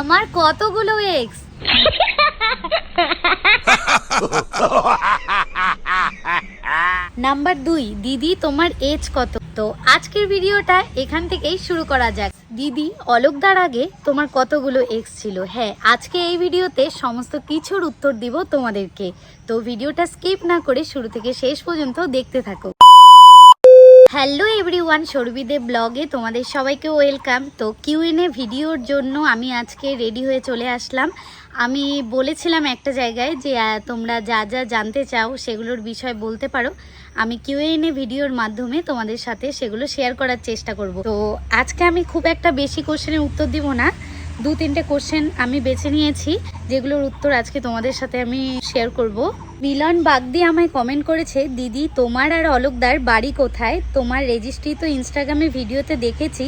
আমার কতগুলো x? Number দুই, দিদি, তোমার এজ কত? তো আজকের ভিডিওটা এখান থেকেই শুরু করা যাক। দিদি, অলোকদার আগে তোমার কতগুলো এক্স ছিল? হ্যাঁ আজকে এই ভিডিওতে সমস্ত কিছুর উত্তর দিব তোমাদেরকে। তো ভিডিওটা স্কিপ না করে শুরু থেকে শেষ পর্যন্ত দেখতে থাকো। হ্যালো এভরিওয়ান সরবিদে ব্লগে তোমাদের সবাইকে ওয়েলকাম। তো কিউএনএ ভিডিওর জন্য আমি আজকে রেডি হয়ে চলে আসলাম। আমি বলেছিলাম একটা জায়গায় যে তোমরা যা যা জানতে চাও সেগুলোর বিষয় বলতে পারো। আমি কিউএনএ ভিডিওর মাধ্যমে তোমাদের সাথে সেগুলো শেয়ার করার চেষ্টা করব। তো আজকে আমি খুব একটা বেশি কোশ্চেনের উত্তর দিব না। দু তিনটে কোশ্চেন আমি বেছে নিয়েছি। যেগুলোর উত্তর আজকে তোমাদের সাথে আমি শেয়ার করব। মিলন বাগদি আমায় কমেন্ট করেছে, দিদি, তোমার আর অলোকদার বাড়ি কোথায়? তোমার রেজিস্ট্রি তো ইনস্টাগ্রামে ভিডিওতে দেখেছি,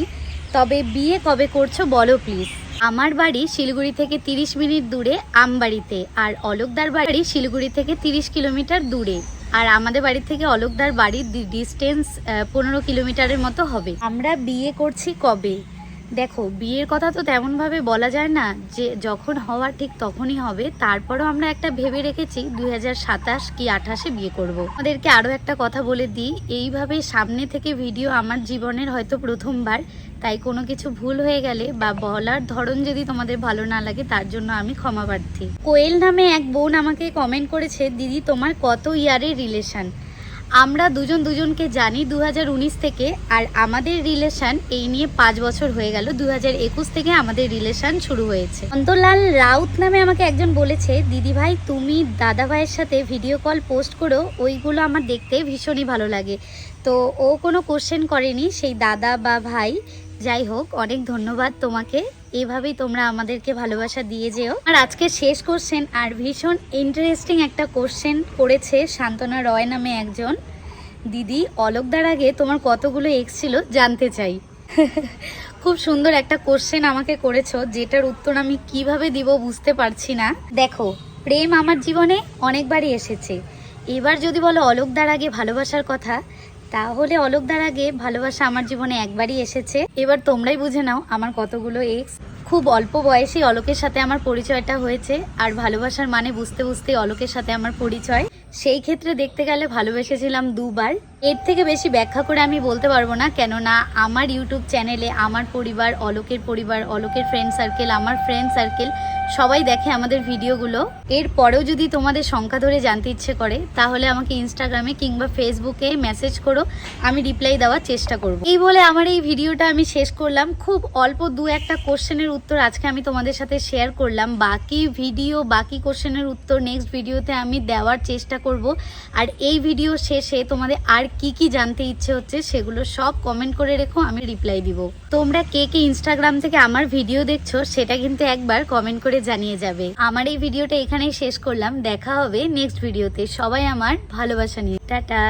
তবে বিয়ে কবে করছ বলো প্লিজ আমার বাড়ি শিলিগুড়ি থেকে 30 মিনিট দূরে আমবাড়িতে, আর অলোকদার বাড়ি শিলিগুড়ি থেকে 30 কিলোমিটার দূরে, আর আমাদের বাড়ি থেকে অলোকদার বাড়ির ডিস্টেন্স পনেরো কিলোমিটারের মতো হবে। আমরা বিয়ে করছি কবে? দেখো, বিয়ের কথা তো তেমনভাবে বলা যায় না যে যখন হওয়ার ঠিক তখনই হবে। তারপরও আমরা একটা ভেবে রেখেছি, দুই হাজার সাতাশ কি আঠাশে বিয়ে করব। আমাদেরকে আরও একটা কথা বলে দিই, এইভাবে সামনে থেকে ভিডিও আমার জীবনের হয়তো প্রথমবার, তাই কোনো কিছু ভুল হয়ে গেলে বা বলার ধরন যদি তোমাদের ভালো না লাগে, তার জন্য আমি ক্ষমা প্রার্থী। কোয়েল নামে এক বোন আমাকে কমেন্ট করেছে, দিদি, তোমার কত ইয়ারের রিলেশন আমরা দুজন দুজনকে জানি দু হাজার উনিশ থেকে, আর আমাদের রিলেশন এই নিয়ে পাঁচ বছর হয়ে গেল। দু হাজার একুশ থেকে আমাদের রিলেশন শুরু হয়েছে। অন্তলাল রাউত নামে আমাকে একজন বলেছে, দিদি ভাই, তুমি দাদা ভাইয়ের সাথে ভিডিও কল পোস্ট করো, ওইগুলো আমার দেখতে ভীষণই ভালো লাগে। তো ও কোনো কোশ্চেন করেনি, সেই দাদা বা ভাই যাই হোক, অনেক ধন্যবাদ তোমাকে। এভাবেই তোমরা আমাদেরকে ভালোবাসা দিয়ে যেও। আর আজকে শেষ কোশ্চেন আর ভীষণ ইন্টারেস্টিং একটা কোশ্চেন করেছে শান্তনা রয় নামে একজন। দিদি, অলোকদার আগে তোমার কতগুলো এক্স ছিল জানতে চাই। খুব সুন্দর একটা কোশ্চেন আমাকে করেছ, যেটার উত্তর আমি কীভাবে দিব বুঝতে পারছি না। দেখো, প্রেম আমার জীবনে অনেকবারই এসেছে। এবার যদি বলো অলোকদার আগে ভালোবাসার কথা তাহলে অলোকদার আগে ভালোবাসা আমার জীবনে একবারই এসেছে। এবার তোমরাই বুঝে নাও আমার কতগুলো এক্স খুব অল্প বয়সেই অলোকের সাথে আমার পরিচয়টা হয়েছে, আর ভালোবাসার মানে বুঝতে বুঝতে অলোকের সাথে আমার পরিচয়। সেই ক্ষেত্রে দেখতে গেলে ভালোবেসেছিলাম দুবার। এর থেকে বেশি ব্যাখ্যা করে আমি বলতে পারব না, কেননা আমার ইউটিউব চ্যানেলে আমার পরিবার, অলোকের পরিবার, অলোকের ফ্রেন্ড সার্কেল আমার ফ্রেন্ড সার্কেল সবাই দেখে আমাদের ভিডিওগুলো। এর পরেও যদি তোমাদের সংখ্যা ধরে জানতে ইচ্ছে করে, তাহলে আমাকে ইনস্টাগ্রামে কিংবা ফেসবুকে মেসেজ করো, আমি রিপ্লাই দেওয়ার চেষ্টা করব। এই বলে আমার এই ভিডিওটা আমি শেষ করলাম। খুব অল্প দু একটা কোশ্চেনের উত্তর আজকে আমি তোমাদের সাথে শেয়ার করলাম। বাকি ভিডিও বাকি কোশ্চেনের উত্তর নেক্সট ভিডিওতে আমি দেওয়ার চেষ্টা করব। আর এই ভিডিও শেষে তোমাদের আর কি কি জানতে ইচ্ছে হচ্ছে সেগুলো সব কমেন্ট করে রেখো, আমি রিপ্লাই দিব। তোমরা কে কে ইনস্টাগ্রাম থেকে আমার ভিডিও দেখছ সেটা কিন্তু একবার কমেন্ট করে জানিয়ে যাবে। আমার এই ভিডিওটা এখানেই শেষ করলাম। দেখা হবে নেক্সট ভিডিওতে সবাই আমার ভালোবাসা নিয়ে। টাটা।